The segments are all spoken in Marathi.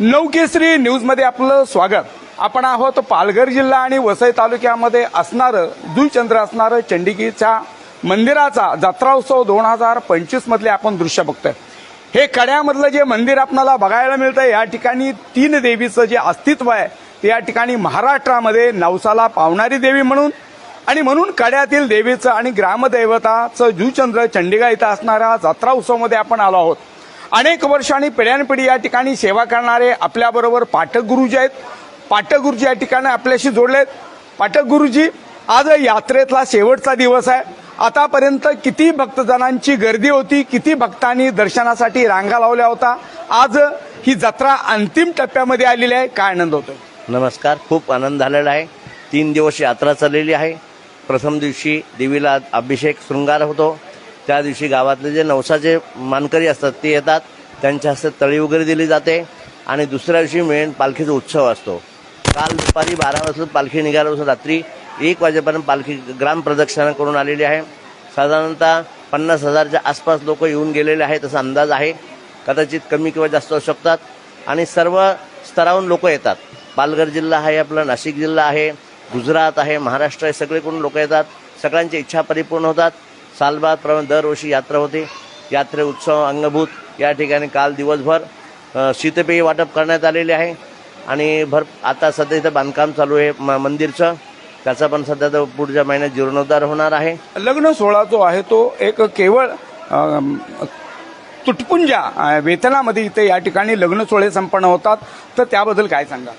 नवकेसरी न्यूजमध्ये आपलं स्वागत. आपण आहोत पालघर जिल्हा आणि वसई तालुक्यामध्ये असणारं दुईचंद्र असणारं चंडिकीच्या मंदिराचा जत्रा उत्सव दोन हजार पंचवीस मधले आपण दृश्य बघतोय. हे कड्यामधलं जे मंदिर आपल्याला बघायला मिळतं या ठिकाणी तीन देवीचं जे अस्तित्व आहे ते या ठिकाणी महाराष्ट्रामध्ये नवसाला पावणारी देवी म्हणून आणि म्हणून कड्यातील देवीचं आणि ग्रामदैवताचं जुचंद्र चंडिका इथं असणाऱ्या जत्रा उत्सवमध्ये आपण आलो आहोत. अनेक वर्षांनी पिढ्यानपिढी या ठिकाणी सेवा करणारे आपल्याबरोबर पाठक गुरुजी आहेत. पाठक गुरुजी या ठिकाणी आपल्याशी जोडले आहेत पाठक गुरुजी आज यात्रेतला शेवटचा दिवस आहे. आतापर्यंत किती भक्तजनांची गर्दी होती किती भक्तांनी दर्शनासाठी रांगा लावल्या होता. आज ही जत्रा अंतिम टप्प्यामध्ये आलेली आहे. काय आनंद होतो नमस्कार. खूप आनंद झालेला आहे. तीन दिवस यात्रा चाललेली आहे. प्रथम दिवशी देवीला अभिषेक शृंगार होतो. त्या दिवशी गावातले जे नवसाचे मानकरी असतात ते येतात. त्यांच्या हस्ते तळी वगैरे दिली जाते. आणि दुसऱ्या दिवशी मेन पालखीचा उत्सव असतो. काल दुपारी बारा वाजता पालखी निघाल्यापासून रात्री एक वाजेपर्यंत पालखी ग्राम प्रदक्षिणा करून आलेली आहे. साधारणतः पन्नास हजारच्या आसपास लोक येऊन गेलेले आहेत असा अंदाज आहे. कदाचित कमी किंवा जास्त असू शकतात. आणि सर्व स्तरावरून लोक येतात. पालघर जिल्हा आहे आपला नाशिक जिल्हा आहे गुजरात आहे महाराष्ट्र आहे सगळीकडून लोक येतात. सगळ्यांच्या इच्छा परिपूर्ण होतात. सालबाद प्रमाणे दरवर्षी यात्रा होते. यात्रे उत्सव अंगभूत या ठिकाणी काल दिवसभर शीतपेय वाटप करण्यात आलेले आहे. आणि भर आता सध्या इथं बांधकाम चालू आहे म- मंदिरचं. त्याचा पण सध्या तर पुढच्या महिन्यात जीर्णोद्धार होणार आहे. लग्न सोहळा जो आहे तो एक केवळ तुटपुंजा वेतनामध्ये इथे या ठिकाणी लग्न सोहळे संपन्न होतात. तर त्याबद्दल काय सांगा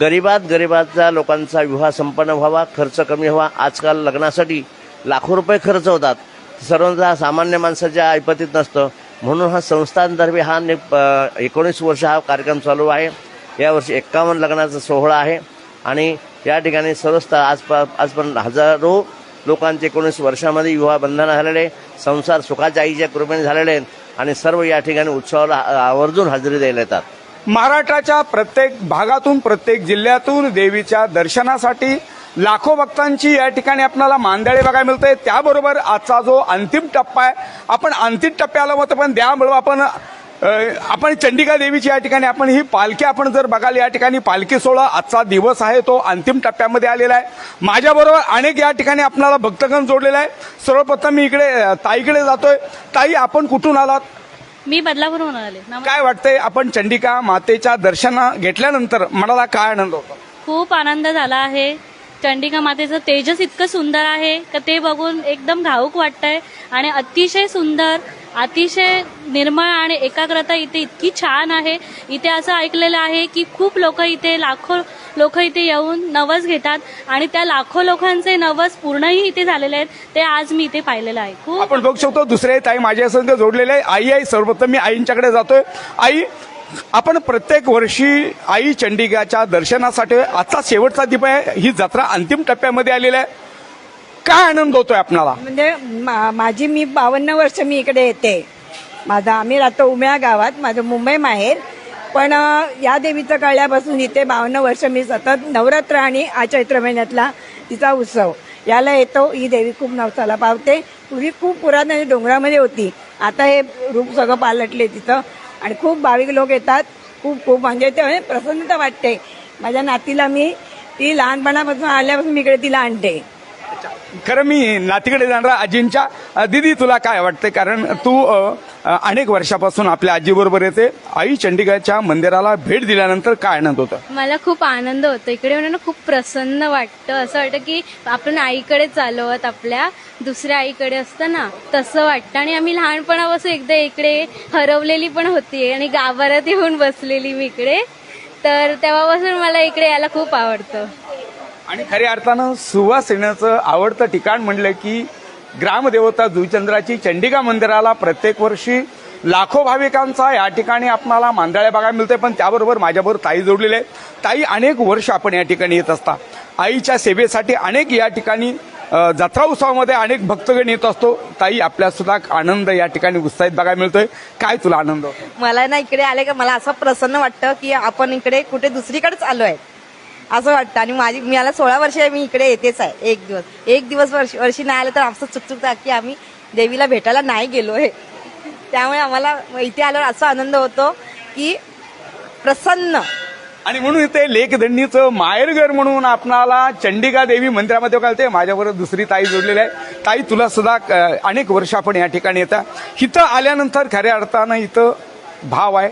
गरीबात गरीबाचा लोकांचा विवाह संपन्न व्हावा खर्च कमी व्हावा. आजकाल लग्नासाठी लाखो रुपये खर्च होतात. सर्वांचा सामान्य माणसाच्या ऐपतीत नसतं. म्हणून हा संस्थांतर्फे हा ने एकोणीस वर्ष हा कार्यक्रम चालू आहे. यावर्षी एक्कावन्न लग्नाचा सोहळा आहे. आणि या ठिकाणी सर्व आज आज आजपर्यंत हजारो लोकांचे एकोणीस वर्षामध्ये विवाह बंधन झालेले संसार सुखाच्या आईच्या कृपेने झालेले आहेत. आणि सर्व या ठिकाणी उत्सवाला आवर्जून हजेरी द्यायला येतात. महाराष्ट्राच्या प्रत्येक भागातून प्रत्येक जिल्ह्यातून देवीच्या दर्शनासाठी लाखो भक्तांची या ठिकाणी आपल्याला मांदळे बघायला मिळते त्याबरोबर आजचा जो अंतिम टप्पा आहे आपण अंतिम टप्प्याला होतं पण त्यामुळं आपण आपण चंडिका देवीची या ठिकाणी आपण ही पालखी आपण जर बघाल या ठिकाणी पालखी सोहळा आजचा दिवस आहे तो अंतिम टप्प्यामध्ये आलेला आहे. माझ्याबरोबर अनेक या ठिकाणी आपल्याला भक्तगण जोडलेला आहे सर्वप्रथम मी इकडे ताईकडे जातोय. ताई आपण कुठून आलात? मी बदलापूरहून आले. काय वाटतंय आपण चंडिका मातेच्या दर्शन घेतल्यानंतर मनाला काय आनंद होतो? खूप आनंद झाला आहे. चंडिका मातेचं तेजस इतकं सुंदर आहे का ते बघून एकदम घाऊक वाटतंय. आणि अतिशय सुंदर अतिशय निर्मळ आणि एकाग्रता इथे इतकी छान आहे. इथे असं ऐकलेलं आहे की खूप लोक इथे लाखो लोक इथे येऊन नवस घेतात आणि त्या लाखो लोकांचे नवस पूर्णही इथे झालेले आहेत. ते आज मी इथे पाहिलेलं आहे. खूप आपण बघू शकतो दुसरे ताई माझ्या संघ जोडलेले आहे. आई आई सर्वप्रथम मी आईंच्याकडे जातोय. आई आपण प्रत्येक वर्षी आई चंडिकाच्या दर्शनासाठी आजचा शेवटचा दिप आहे. ही जत्रा अंतिम टप्प्यामध्ये आलेली आहे. काय आनंद होतोय आपणाला? म्हणजे मा- माझी मी बावन्न वर्ष मी इकडे येते. माझा आम्ही राहतो उम्या गावात. माझं मुंबई माहेर. पण अ, या देवीचं कळल्यापासून इथे बावन्न वर्ष मी सतत नवरात्र आणि आ चैत्र महिन्यातला तिचा उत्सव. याला येतो ही देवी खूप नवसाला पावते. पूर्वी खूप पुरातन डोंगरामध्ये होती. आता हे रूप सगळं पालटले तिथं. आणि खूप भाविक लोक येतात. खूप खूप म्हणजे ते म्हणजे प्रसन्नता वाटते. माझ्या नातीला मी ती लहानपणापासून आल्यापासून मी इकडे तिला आणते. खरं मी नातीकडे जाणार आजींच्या दिदी तुला काय वाटते कारण तू अनेक वर्षापासून आपल्या आजीबरोबर येते. आई चंडीगडच्या मंदिराला भेट दिल्यानंतर काय आनंद होतं? मला खूप आनंद होतो. इकडे म्हणून खूप प्रसन्न वाटतं. असं वाटतं की आपण आईकडे चालवत आपल्या दुसऱ्या आईकडे असतं ना तसं वाटतं. आणि आम्ही लहानपणापासून एकदा इकडे हरवलेली पण होती आणि गाभाऱ्यात येऊन बसलेली मी इकडे. तर तेव्हापासून मला इकडे यायला खूप आवडतं. आणि खऱ्या अर्थानं सुवासिनीचं आवडतं ठिकाण म्हणलं की ग्रामदेवता जुईचंद्राची चंडिका मंदिराला प्रत्येक वर्षी लाखो भाविकांचा या ठिकाणी आपणाला मांदळ्या बघायला मिळते पण त्याबरोबर माझ्याबरोबर ताई जोडलेले आहे. ताई अनेक वर्ष आपण या ठिकाणी येत असता. आईच्या सेवेसाठी अनेक या ठिकाणी जत्रा उत्सवामध्ये अनेक भक्तगण येत असतो. ताई आपल्या सुद्धा आनंद या ठिकाणी उत्साहित बघायला मिळतोय. काय तुला आनंद मला ना इकडे आले का मला असं प्रसन्न वाटतं की आपण इकडे कुठे दुसरीकडेच आलो आहे असं वाटतं. आणि माझी मी मला सोळा वर्ष मी इकडे येतेच आहे. एक दिवस. एक दिवस वर्ष वर्षी नाही आलं तर आमचं चुकचुकतं की आम्ही देवीला भेटायला नाही गेलो आहे. त्यामुळे आम्हाला इथे आल्यावर असा आनंद होतो की प्रसन्न. आणि म्हणून इथे लेखदंडीचं माहेरघर म्हणून आपणाला चंडिका देवी मंदिरामध्ये कळते माझ्याबरोबर दुसरी ताई जोडलेली आहे. ताई तुला सुद्धा अनेक वर्ष आपण या ठिकाणी येतात इथं आल्यानंतर खऱ्या अर्थानं इथं भाव आहे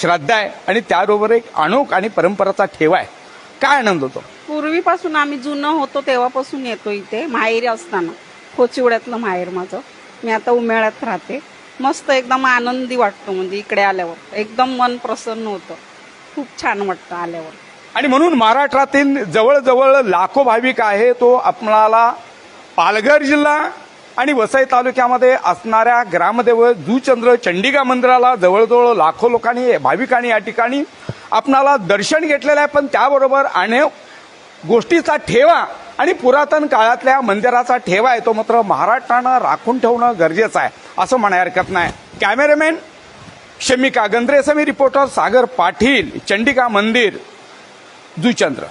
श्रद्धा आहे. आणि त्याबरोबर एक अनोख आणि परंपराचा ठेवा आहे. काय आनंद होतो? पूर्वीपासून आम्ही जुनं होतो तेव्हापासून येतो इथे माहेरी असताना. खोचिवड्यातलं माहेर माझं. मी आता उमेळ्यात राहते. मस्त एकदम आनंदी वाटतो म्हणजे इकडे आल्यावर. एकदम मन प्रसन्न होतं. खूप छान वाटतं आल्यावर. आणि म्हणून महाराष्ट्रातील जवळजवळ लाखो भाविक आहे तो आपणाला पालघर जिल्हा आणि वसई तालुक्यामध्ये असणाऱ्या ग्रामदेव जुचंद्र चंडिका मंदिराला जवळजवळ लाखो लोकांनी भाविकांनी या ठिकाणी आपणाला दर्शन घेतलेलं आहे पण त्याबरोबर अनेक गोष्टीचा ठेवा आणि पुरातन काळातल्या मंदिराचा ठेवा आहे तो मात्र महाराष्ट्रानं राखून ठेवणं गरजेचं आहे असं म्हणाय हरकत नाही. कॅमेरामॅन शमिका गंद्रेसमी रिपोर्टर सागर पाटील चंडिका मंदिर जुचंद्र.